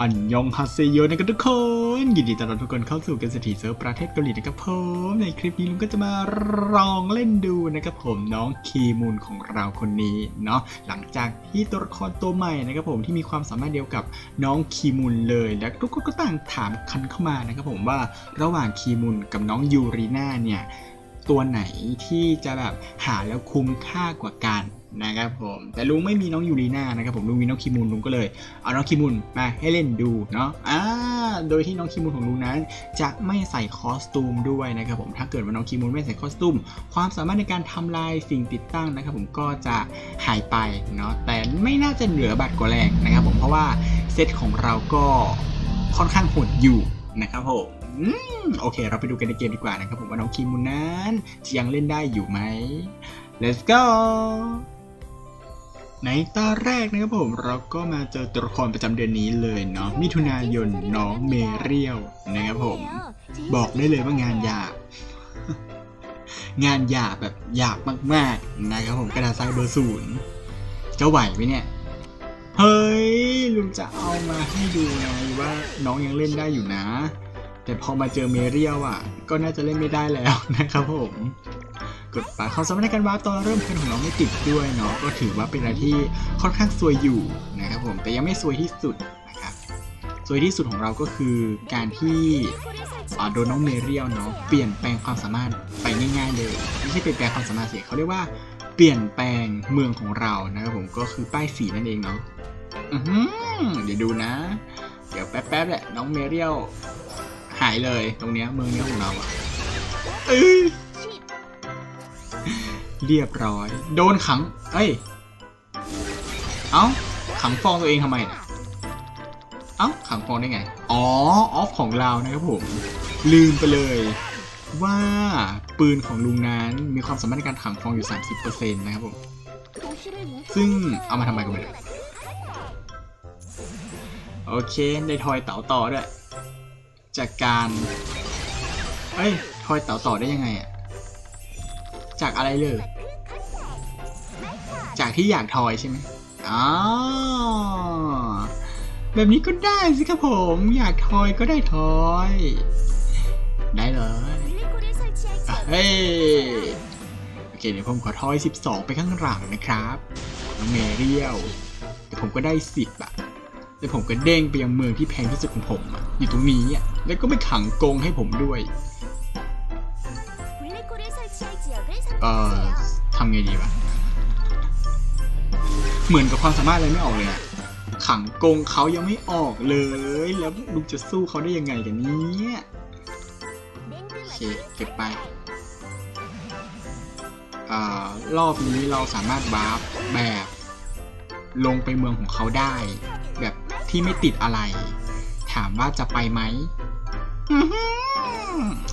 อันยองฮาเซโยนะครับทุกคน ยินดีต้อนรับทุกคนเข้าสู่กันสถีเซิร์ฟประเทศเกาหลีนะครับผมในคลิปนี้ลุงก็จะมาลองเล่นดูนะครับผมน้องคีมูนของเราคนนี้เนาะหลังจากที่ตัวละครตัวใหม่นะครับผมที่มีความสามารถเดียวกับน้องคีมูนเลยและทุกคนก็ต่างถามคันเข้ามานะครับผมว่าระหว่างคีมูนกับน้องยูรีนาเนี่ย ตัวไหนที่จะแบบหาแล้วคุ้มค่ากว่ากันนะครับผมแต่ลุงไม่มีน้องยูรีนานะครับผมลุงมีน้องคิมูนลุงก็เลยเอาน้องคิมูนมาให้เล่นดูเนาะอ่าโดยที่น้องคิมูนของลุงนั้นจะไม่ใส่คอสตูมด้วยนะครับผมถ้าเกิดว่าน้องคิมูนไม่ใส่คอสตูม ความสามารถในการทำลายสิ่งติดตั้งนะครับผมก็จะหายไปเนาะแต่ไม่น่าจะเหลือบัตรกว่าแรงนะครับผมเพราะว่าเซตของเราก็ค่อนข้างโหดอยู่นะครับผม โอเค เราไปดูกันในเกมดีกว่านะครับผมว่าน้องคิมูนนั้นจะยังเล่นได้อยู่ไหม let's go ในตอนแรกนะครับผมเราก็มาเจอตัวละครประจำเดือนนี้เลยเนาะมิถุนายนน้องเมเรียวนะครับผม บอกได้เลยว่างานยาบงานยาบแบบยาบมากๆนะครับผมกระดาษทรายเบอร์ศูนย์จะไหวไหมเนี่ย เฮ้ยลุงจะเอามาให้ดูไงว่าน้องยังเล่นได้อยู่นะ แต่พอมาเจอเมเรียวอะ ก็น่าจะเล่นไม่ได้แล้วนะครับผม กดปากความสามารถในการวาร์ปตอนเริ่มเกมของน้องไม่ติดด้วยเนาะก็ถือว่าเป็นอะไรที่ค่อนข้างซวยอยู่นะครับผมแต่ยังไม่ซวยที่สุดนะครับซวยที่สุดของเราก็คือการที่โดนน้องเมเรียลเนาะเปลี่ยนแปลงความสามารถไปง่ายๆเลยไม่ใช่เปลี่ยนแปลงความสามารถเสียเขาเรียกว่าเปลี่ยนแปลงเมืองของเรานะครับผมก็คือป้ายสีนั่นเองเนาะเดี๋ยวดูนะ เดี๋ยวแป๊บๆแหละน้องเมเรียล หายเลยตรงเนี้ยเมืองเนี้ยของเราอะเอ้ยเรียบร้อย โดนขัง เอ้ย เอ้า ขังฟองตัวเองทำไมเนี่ยเอ้า ขังฟองได้ไง อ๋อ ออฟของเรานะครับผม ลืมไปเลย ว่าปืนของลุงนั้นมีความสามารถในการขังฟองอยู่ 30%นะครับผม ซึ่งเอามาทำไมกันไม่รู้โอเค ได้ทอยเต๋าต่อด้วย จากการเอ้ยทอยเต๋าต่อได้ยังไงอะจากอะไรเลย จากที่อยากทอยใช่ไหมอ๋อแบบนี้ก็ได้สิครับผม อยากทอยก็ได้ทอย ได้เลยเฮ้ยโอเคเดี๋ยวผมขอทอย 12 ไปข้างหลังนะครับน้องเมเรียลเดี๋ยวผมก็ได้ 10อะ แล้วผมก็เด้งไปยังเมืองที่แพงที่สุดของผมอะอยู่ตรงนี้อะแล้วก็ไปขังกงให้ผมด้วย เอ่อทำไงดีวะ เหมือนกับความสามารถอะไรไม่ออกเลยอะขังกงเขายังไม่ออกเลย แล้วลูกจะสู้เขาได้ยังไงกันเนี่ยโอเคเก็บไปอ่ารอบนี้เราสามารถวาร์ปแบบลงไปเมืองของเขาได้ ที่ไม่ติดอะไร ถามว่าจะไปไหม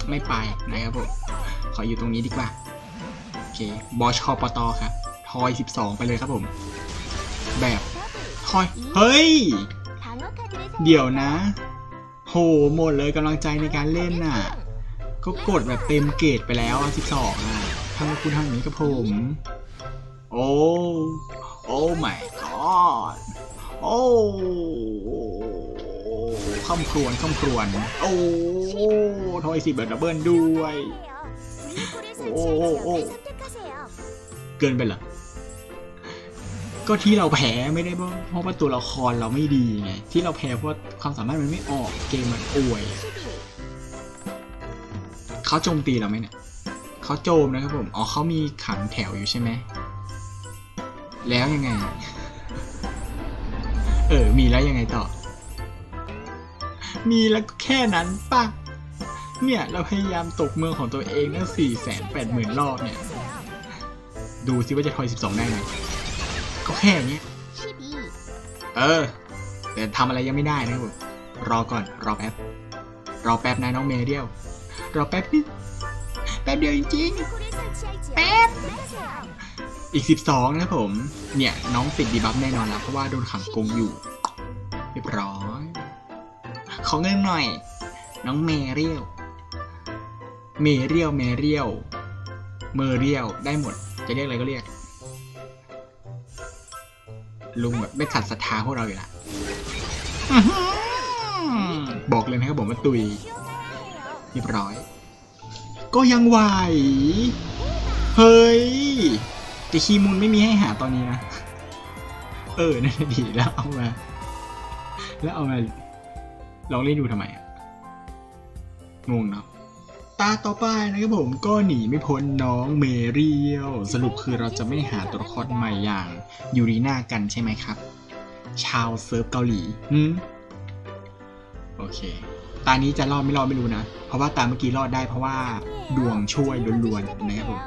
ไม่ไปนะครับผมขออยู่ตรงนี้ดีกว่า โอเค บอชคอปตอครับทอย 12 ไปเลยครับผม แบบทอย เฮ้ย เดี๋ยวนะ โห หมดเลยกำลังใจในการเล่นน่ะ ก็กดแบบเต็มเกรดไปแล้วอะ12อะทำไมคุณทำอย่างนี้กับผม โอ้ โอ้ my god คำครวญคำครวญโอ้ทอยสิบแบบดับเบิลด้วยโอ้โอ้โอ้เกินไปเหรอ ก็ที่เราแพ้ไม่ได้เพราะว่าตัวละครเราไม่ดีไง ที่เราแพ้เพราะความสามารถมันไม่ออก เกมมันอวย เขาโจมตีเราไหมเนี่ยเขาโจมนะครับผม อ๋อเขามีขังแถวอยู่ใช่ไหม แล้วยังไง เออ มีแล้วยังไงต่อ มีแล้วก็แค่นั้นป่ะ เนี่ย เราพยายามตกเมืองของตัวเองตั้งสี่แสนแปดหมื่นรอบเนี่ย ดูซิว่าจะทอยสิบสองได้ไหมก็แค่เนี้ยเออ แต่ทำอะไรยังไม่ได้นะบผมรอก่อน รอแป๊บ รอแป๊บนะน้องเมเรียลรอแป๊บนิดแป๊บเดียวจริงๆแป๊บ อีก 12 นะผม เนี่ย น้องติดดีบัฟแน่นอนแล้วเพราะว่าโดนขังกรงอยู่ เรียบร้อย อเงินหน่อย น้องเมเรียลเมเรียลเมเรียลเมเรียลได้หมด จะเรียกอะไรก็เรียก ลุงแบบไม่ขัดศรัทธาพวกเราอยู่ละบอกเลยนะครับผมว่าตุยเรียบร้อย ก็ยังไหว เฮ้ยแต่คีมูลไม่มีให้หาตอนนี้นะ เออนั่นดีแล้วเอามา แล้วเอามา ลองเล่นดูทำไมอะงงเนาะตาต่อไปนะครับผมก็หนีไม่พ้นน้องเมเรียลสรุปคือเราจะไม่หาตัวละครใหม่อย่างยูรีนากันใช่ไหมครับ ชาวเซิร์ฟเกาหลีหืมโอเค ตานี้จะรอดไม่รอดไม่รู้นะ เพราะว่าตาเมื่อกี้รอดได้เพราะว่าดวงช่วยล้วนๆนะครับผม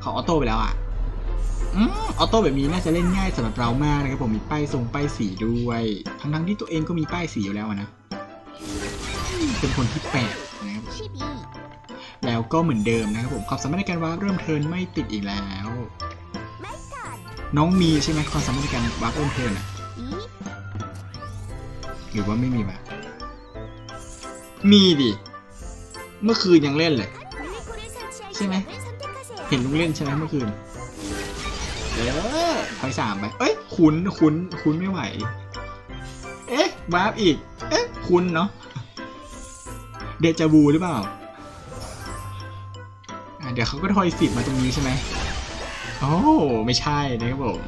เขาออโต้ไปแล้วอะ ออโต้แบบนี้น่าจะเล่นง่ายสำหรับเรามากนะครับผมมีป้ายทรงป้ายสีด้วย ทั้งๆที่ตัวเองก็มีป้ายสีอยู่แล้วนะ เป็นคนที่แปลกนะครับแล้วก็เหมือนเดิมนะครับผมความสามารถในการวาร์ปเริ่มเทินไม่ติดอีกแล้ว น้องมีใช่ไหมความสามารถในการวาร์ปเริ่มเทินอะหรือว่าไม่มีวะมีดิเมื่อคืนยังเล่นเลย ใช่ไหมเห็นลุงเล่นใช่ไหมเมื่อคืน เออถอยสามไป เอ้ย คุ้นคุ้นคุ้นไม่ไหว เอ๊ะวาร์ปอีก เอ๊ะ คุ้นเนาะ เดจาวูหรือเปล่า เดี๋ยวเขาก็ทอยสิบมาตรงนี้ใช่ไหมโอ้ไม่ใช่นะครับผม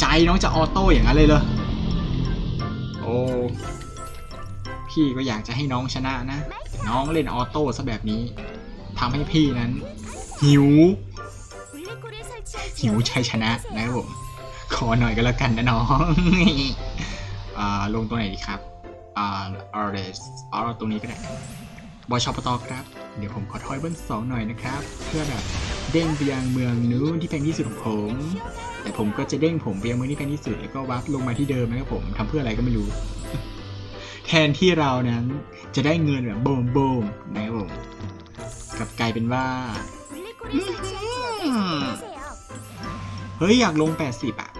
ใจน้องจะออโต้อย่างนั้นเลยเหรอ โอ้ พี่ก็อยากจะให้น้องชนะนะแต่น้องเล่นออโต้ซะแบบนี้ทำให้พี่นั้น หิว หิวชัยชนะนะครับผม ขอหน่อยก็แล้วกันนะน้องอ่าลงตรงไหนดีครับอ่าอาร์เรสเอาตรงนี้ก็ได้บอชอปตอครับ เดี๋ยวผมขอทอยเบิ้ลสองหน่อยนะครับ เพื่อแบบเด้งไปยังเมืองนู้นที่แพงที่สุดของผม แต่ผมก็จะเด้งผมไปยังเมืองที่แพงที่สุดแล้วก็วับลงมาที่เดิมนะครับผมทำเพื่ออะไรก็ไม่รู้ แทนที่เรานั้นจะได้เงินแบบโบมโบมนะครับผมกลับกลายเป็นว่า เฮ้ย อยากลง 80 อะ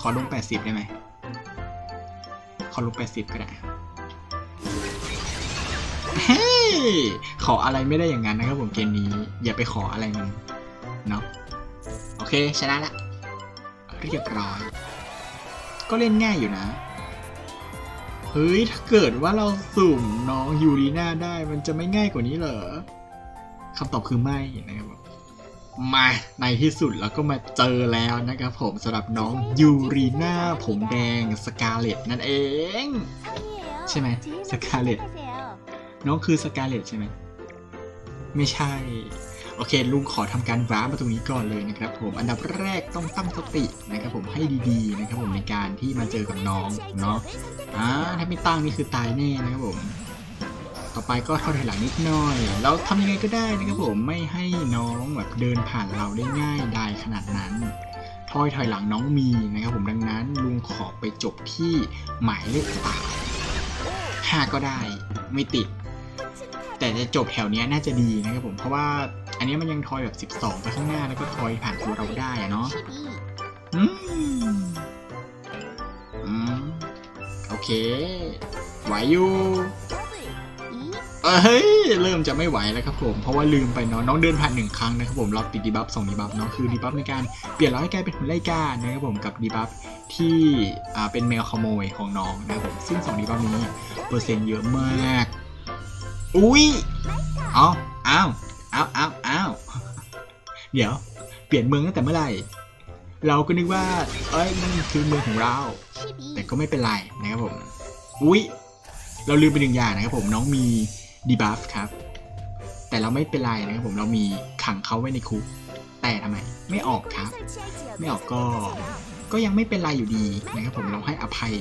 ขอลง 80 ได้ไหม ขอลง 80 ก็ได้ เฮ้ย ขออะไรไม่ได้อย่างนั้นนะครับผมเกมนี้ อย่าไปขออะไรมันเนาะ โอเค ชนะละเรียบร้อย ก็เล่นง่ายอยู่นะ เฮ้ย ถ้าเกิดว่าเราสุ่มน้องยูรีนาได้ มันจะไม่ง่ายกว่านี้เหรอคำตอบคือไม่นะครับผ มาในที่สุดเราก็มาเจอแล้วนะครับผมสำหรับน้องยูรีนาผมแดงสกาเลตนั่นเอง ใช่ไหมสกาเลตน้องคือสกาเลตใช่ไหมไม่ใช่ โอเค ลุงขอทำการวาร์ปมาตรงนี้ก่อนเลยนะครับผมอันดับแรกต้องตั้งสตินะครับผมให้ดีๆนะครับผมในการที่มาเจอกับน้องเนาะอ่าถ้าไม่ตั้งนี่คือตายแน่นะครับผม ต่อไปก็ทอดถอยหลังนิดหน่อยแล้วทำยังไงก็ได้นะครับผมไม่ให้น้องแบบเดินผ่านเราได้ง่ายได้ขนาดนั้นทอยถอยหลังน้องมีนะครับผมดังนั้นลุงขอไปจบที่หมายเลขสาห้าก็ได้ไม่ติด แต่จะจบแถวเนี้ยน่าจะดีนะครับผมเพราะว่าอันนี้มันยังทอยแบบ 12 ไปข้างหน้าแล้วก็ทอยผ่านตัวเราได้อะเนาะอืมอืมโอเคไหวอยู่ เอ้ยเริ่มจะไม่ไหวแล้วครับผมเพราะว่าลืมไปเนาะน้องเดินผ่านหนึ่งครั้งนะครับผมเราติดดีบัฟสองดีบัฟเนาะคือดีบัฟในการเปลี่ยนราให้กลายเป็นหุ่นไล่กานะครับผมกับดีบัฟที่อ่าเป็นแมวขโมยของน้องนะครับผมซึ่งสองดีบัฟนี้เปอร์เซ็นต์เยอะมากอุ้ยเอาอ้าวอ้าวอ้าวอ้าวเดี๋ยว เปลี่ยนเมืองตั้งแต่เมื่อไหร่เราก็นึกว่าเอ้ยนั่นคือเมืองของเรา แต่ก็ไม่เป็นไรนะครับผมอุ้ยเราลืมไปหนึ่งอย่างนะครับผมน้องมี ดีบัฟครับ แต่เราไม่เป็นไรนะครับผมเรามีขังเขาไว้ในคุก แต่ทำไมไม่ออกครับ ไม่ออกก็ก็ยังไม่เป็นไรอยู่ดีนะครับผมเราให้อภัย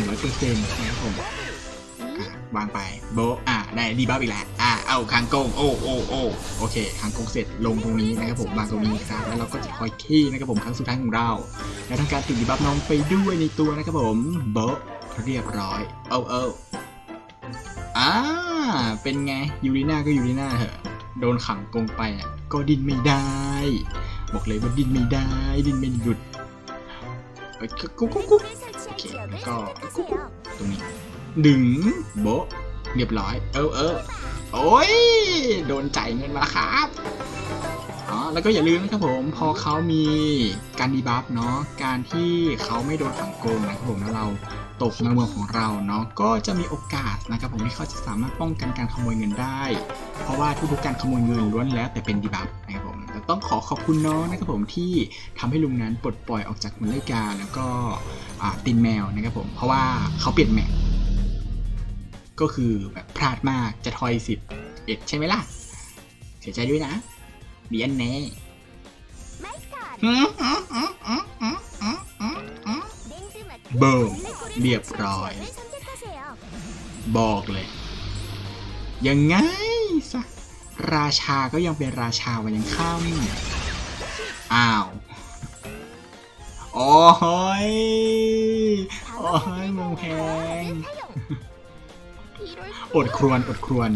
100%นะครับผมวางไปโบอะได้ดีบัฟอีกแล้วอะเอาคางโกงโอ้โอ้โอ้โอเคคางโกงเสร็จลงตรงนี้นะครับผมวางตรงนี้ครับแล้วเราก็จะคอยขี้นะครับผมครั้งสุดท้ายของเรา และทำการติดดีบัฟน้องไปด้วยในตัวนะครับผมโบเรียบร้อยเอาเอาอ่า เป็นไงยูรีนาก็ยูรีนาเถอะโดนขังกรงไปอะก็ดิ้นไม่ได้ บอกเลยว่าดิ้นไม่ได้ ดิ้นไม่หยุดกุ๊กกุ๊กกุ๊กโอเคแล้วก็กุ๊กตรงนี้ดึงโบเรียบร้อย เออเออโอ้ยโดนจ่ายเงินมาครับอ๋อแล้วก็อย่าลืมนะครับผมพอเขามีการดีบัฟเนาะการที่เขาไม่โดนขังโกงนะครับผมแล้วเรา ตกในเมืองของเราเนาะก็จะมีโอกาสนะครับผมที่เขาจะสามารถป้องกันการขโมยเงินได้ เพราะว่าทุกการขโมยเงินล้วนแล้วแต่เป็นดีบับนะครับผมแต่ต้องขอขอบคุณน้องนะครับผมที่ทำให้ลุงนั้นปลดปล่อยออกจากมูลนิกาแล้วก็ตินแมวนะครับผมเพราะว่าเขาเปลี่ยนแมปก็คือแบบพลาดมากจะทอยสิบเอ็ดใช่ไหมล่ะ เสียใจด้วยนะเดียนแน่เบิร์ เรียบร้อย บอกเลย ยังไงซะราชาก็ยังเป็นราชาวันยังข้าวนี่อ้าว โอ้ยโอ้ยมืงแพงอดครวนอดครวน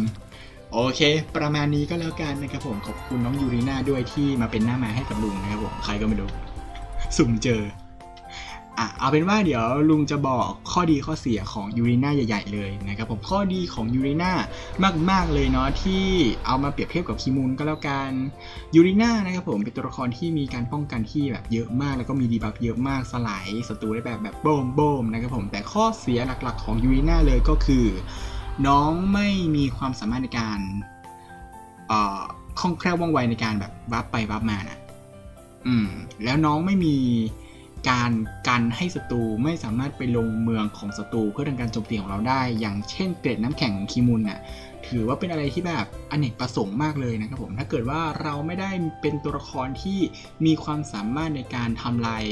โอเค ประมาณนี้ก็แล้วกันนะครับผม ขอบคุณน้องยูรีนาด้วยที่มาเป็นหน้ามาให้กับลุงนะครับผม ใครก็ไม่รู้ สุ่มเจอ อะเอาเป็นว่าเดี๋ยวลุงจะบอกข้อดีข้อเสียของยูริน่าใหญ่ ๆ เลยนะครับผมข้อดีของยูริน่ามาก ๆ เลยเนาะที่เอามาเปรียบเทียบกับคิมูนก็แล้วกันยูริน่านะครับผมเป็นตัวละครที่มีการป้องกันที่แบบเยอะมาก แล้วก็มีดีบัฟเยอะมากสลายศัตรูได้แบบแบบโบมโบมนะครับผมแต่ข้อเสียหลักๆ ของยูริน่าเลยก็คือ น้องไม่มีความสามารถในการเอ่อคล่องแคล่วว่องไวในการแบบวับไปวับมานะอืมแล้วน้องไม่มี การกันให้ศัตรูไม่สามารถไปลงเมืองของศัตรูเพื่อทำการโจมตีของเราได้ อย่างเช่นเกร็ดน้ำแข็งของคีมุนน่ะถือว่าเป็นอะไรที่แบบอเนกประสงค์มากเลยนะครับผมถ้าเกิดว่าเราไม่ได้เป็นตัวละครที่มีความสามารถในการทำลาย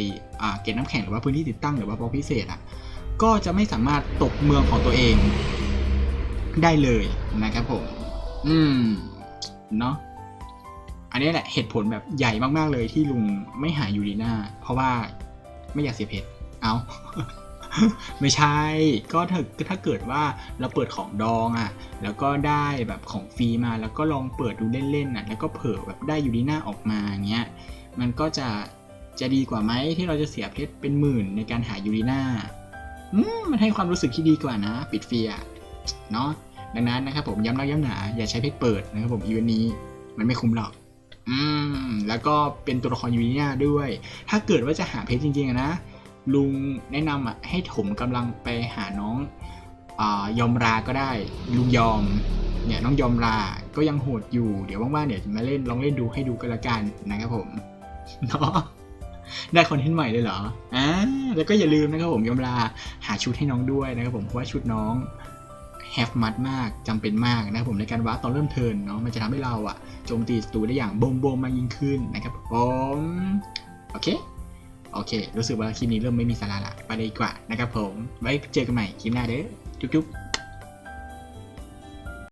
เกร็ดน้ำแข็งหรือว่าพื้นที่ติดตั้งหรือว่าบล็อกพิเศษอะก็จะไม่สามารถตกเมืองของตัวเองได้เลยนะครับผมอืมเนาะอันนี้แหละเหตุผลแบบใหญ่มากๆเลยที่ลุงไม่หายูรีนาเพราะว่า ไม่อยากเสียเพชรเอาไม่ใช่ ก็ถ้าถ้าเกิดว่าเราเปิดของดองอะ่ะ แล้วก็ได้แบบของฟรีมา แล้วก็ลองเปิดดูเล่นๆอะ แล้วก็เผลอแบบได้ยูรีนาออกมาเงี้ย มันก็จะจะดีกว่าไหมที่เราจะเสียเพชรเป็นหมื่นในการหายูรีนาอืมมันให้ความรู้สึกที่ดีกว่านะ ปิดฟรีอะเนาะดังนั้นนะครับผมย้ำนักย้ำหนาอย่าใช้เพชรเปิดนะครับผมอีเวนต์นี้ มันไม่คุ้มหรอก อืม แล้วก็เป็นตัวละครยูนิน่าด้วย ถ้าเกิดว่าจะหาเพชรจริงๆนะ ลุงแนะนำอะให้ถมกำลังไปหาน้องอยอมราก็ได้ ลุงยอม เนี่ยน้องยอมรา ก็ยังโหดอยู่ เดี๋ยวว่างๆเดี๋ยวจะมาเล่นลองเล่นดูให้ดูกันละกันนะครับผม เนาะได้คอนเทนต์ใหม่เลยเหรออ่าแล้วก็อย่าลืมนะครับผมยอมราหาชุดให้น้องด้วยนะครับผมเพราะว่าชุดน้อง แฮฟมัดมากจำเป็นมากนะครับผมในการวาร์ปตอนเริ่มเทิร์นเนาะมันจะทำให้เราอะโจมตีศัตรูได้อย่างบมบมมากยิ่งขึ้นนะครับผมโอเคโอเค รู้สึกว่าคลิปนี้เริ่มไม่มีสาระละไปเลยดีกว่านะครับผม ไว้เจอกันใหม่คลิปหน้าเด้อจุ๊บๆ